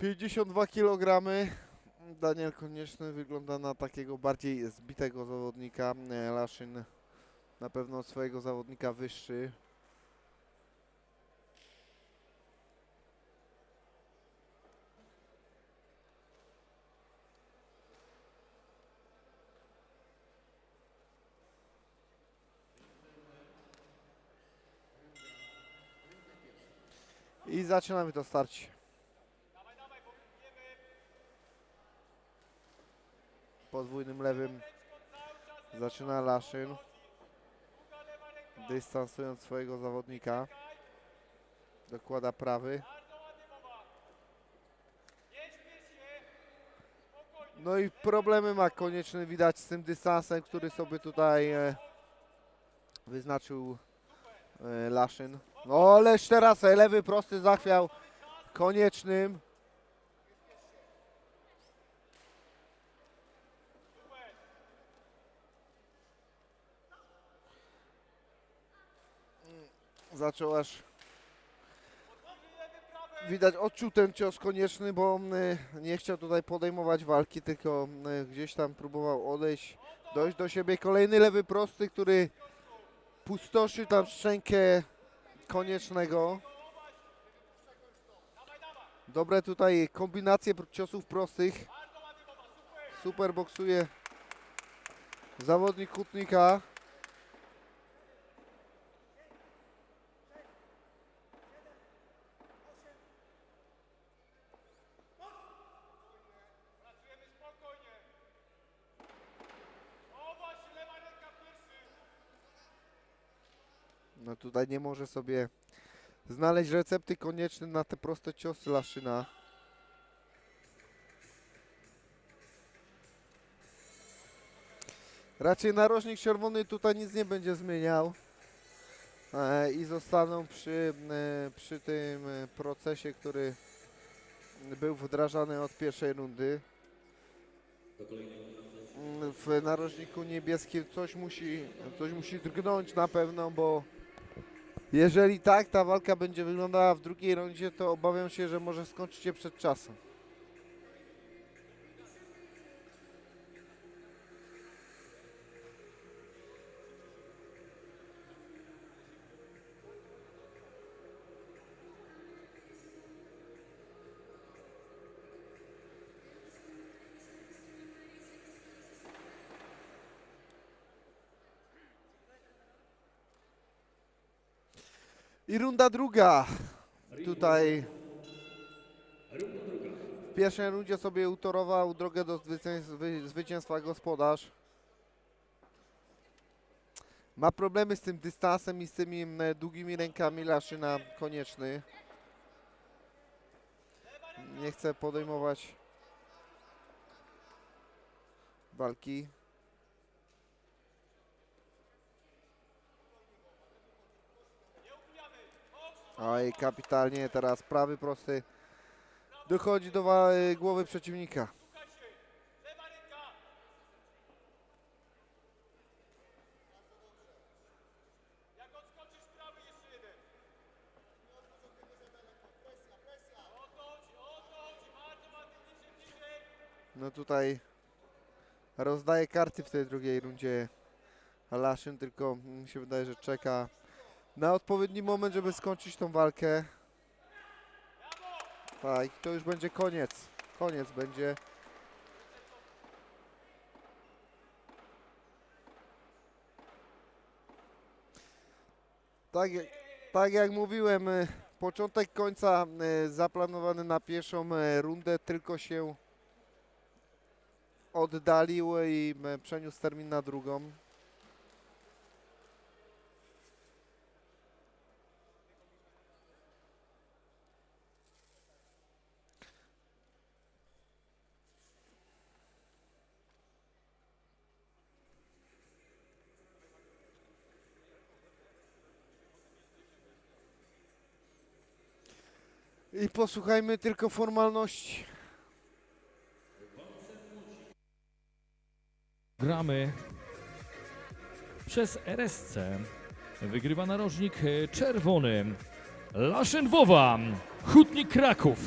52 kg. Daniel Konieczny wygląda na takiego bardziej zbitego zawodnika. Laszyn na pewno swojego zawodnika wyższy. I zaczynamy to starcie. Podwójnym lewym zaczyna Laszyn. Dystansując swojego zawodnika. Dokłada prawy. No i problemy ma konieczny widać z tym dystansem, który sobie tutaj e, wyznaczył e, Laszyn. No ależ teraz e, lewy prosty zachwiał koniecznym. Zaczął aż widać odczuł ten cios konieczny, bo y, nie chciał tutaj podejmować walki, tylko y, gdzieś tam próbował odejść, dojść do siebie. Kolejny lewy prosty, który pustoszy tam szczękę koniecznego. Dobre tutaj kombinacje ciosów prostych. Super boksuje zawodnik Kutnika. No tutaj nie może sobie znaleźć recepty konieczne na te proste ciosy Laszyna. Raczej narożnik czerwony tutaj nic nie będzie zmieniał. E, I zostaną przy, e, przy tym e, procesie, który był wdrażany od pierwszej rundy. W narożniku niebieskim coś musi, coś musi drgnąć na pewno, bo jeżeli tak ta walka będzie wyglądała w drugiej rundzie, to obawiam się, że może skończyć się przed czasem. I runda druga. Tutaj w pierwszej rundzie sobie utorował drogę do zwycięs- wy- zwycięstwa gospodarz. Ma problemy z tym dystansem i z tymi długimi rękami Laszyna konieczny. Nie chce podejmować walki. Oj, kapitalnie teraz prawy prosty. Dochodzi do wa- głowy przeciwnika. No tutaj rozdaje karty w tej drugiej rundzie. Laszyn, tylko mi się wydaje, że czeka na odpowiedni moment, żeby skończyć tą walkę. Tak, i to już będzie koniec. Koniec będzie. Tak, tak jak mówiłem, y, początek końca y, zaplanowany na pierwszą y, rundę, tylko się oddalił i przeniósł termin na drugą. I posłuchajmy tylko formalności. Gramy przez RSC. Wygrywa narożnik e, czerwony. Laszyn Wowa, Hutnik Kraków.